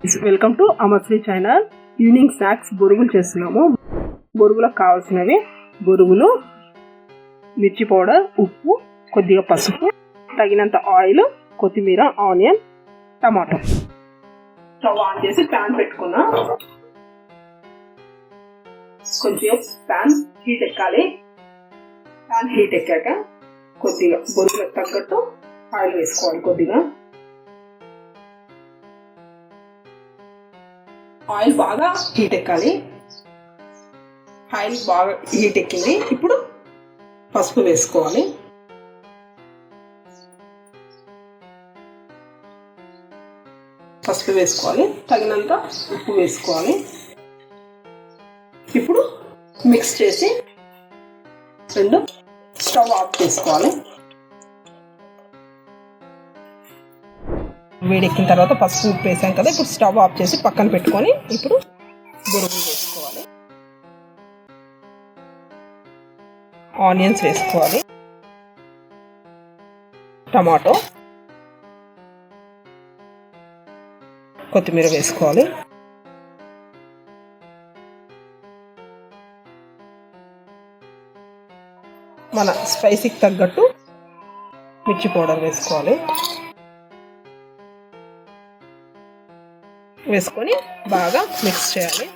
Welcome to Amarsri channel evening snacks బొరుగులు చేస్తున్నాము. బొరుగులకు కావాల్సినవి బొరుగులు మిర్చి పౌడర్ ఉప్పు కొద్దిగా పసుపు తగినంత ఆయిల్ కొత్తిమీర ఆనియన్ టమాటో. స్టవ్ ఆన్ చేసి ప్యాన్ పెట్టుకున్నా కొంచెం ప్యాన్ హీట్ ఎక్కాలి. ప్యాన్ హీట్ ఎక్కాక కొద్దిగా బొరుగులకు తగ్గట్టు ఆయిల్ వేసుకోవాలి కొద్దిగా. ఆయిల్ బాగా హీట్ ఎక్కాలి. ఆయిల్ బాగా హీట్ ఎక్కింది. ఇప్పుడు పసుపు వేసుకోవాలి. పసుపు వేసుకోవాలి. తగినంత ఉప్పు వేసుకోవాలి. ఇప్పుడు మిక్స్ చేసి రెండు స్టవ్ ఆఫ్ చేసుకోవాలి. వేడెక్కిన తర్వాత ఫస్ట్ సూప్ వేసాం కదా ఇప్పుడు స్టవ్ ఆఫ్ చేసి పక్కన పెట్టుకొని ఇప్పుడు బొరుగులు వేసుకోవాలి. ఆనియన్స్ వేసుకోవాలి. టమాటో. కొత్తిమీర వేసుకోవాలి. మన స్పైసీకి తగ్గట్టు మిర్చి పౌడర్ వేసుకోవాలి. వేసుకొని బాగా మిక్స్ చేయాలి.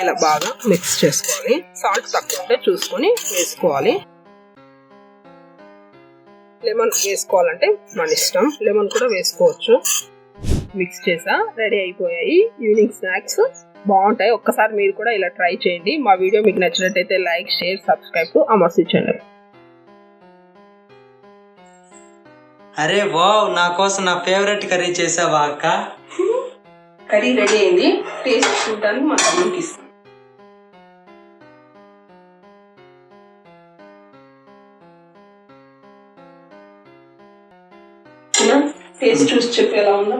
ఇలా బాగా మిక్స్ చేసుకోవాలి. సాల్ట్ తక్కువ ఉంటే చూసుకొని వేసుకోవాలి. లెమన్ వేసుకోవాలంటే మన ఇష్టం. లెమన్ కూడా వేసుకోవచ్చు. మిక్స్ చేసా రెడీ అయిపోయాయి. ఈవినింగ్ స్నాక్స్ బాగుంటాయి. ఒక్కసారి మీరు కూడా ఇలా ట్రై చేయండి. మా వీడియో మీకు నచ్చినట్టయితే like share subscribe to Amarsri channel అరే వావ్ నా కోసం నా ఫేవరెట్ కర్రీ చేసావా అక్క? కర్రీ రెడీ అయింది. టేస్ట్ చూడడానికి మా తమ్ముడికి టేస్ట్ చూసి చెప్పు ఎలా ఉందా.